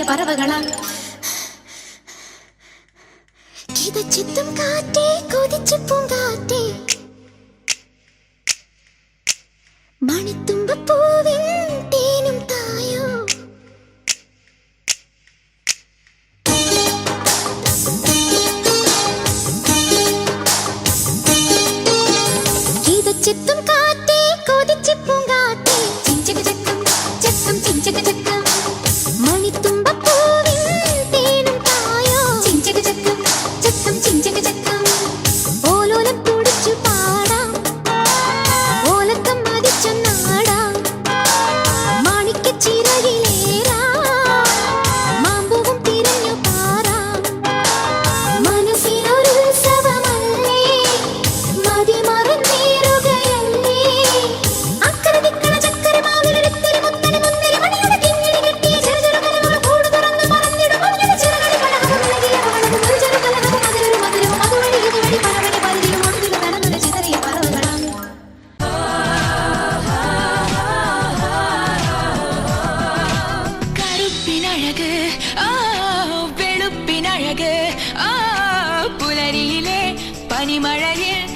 பறவைய பறவைகளா கீத சித்தம் காற்றே கொதிச்சு பூங்காற்றே மணித்தும்ப பூவின் தேனும் தாயோ கீத சித்தம் காற்றே கொதிச்சு பூங்கா ஆ வெளுப்பின் அழகு. ஆ புலரியிலே பனிமழையில்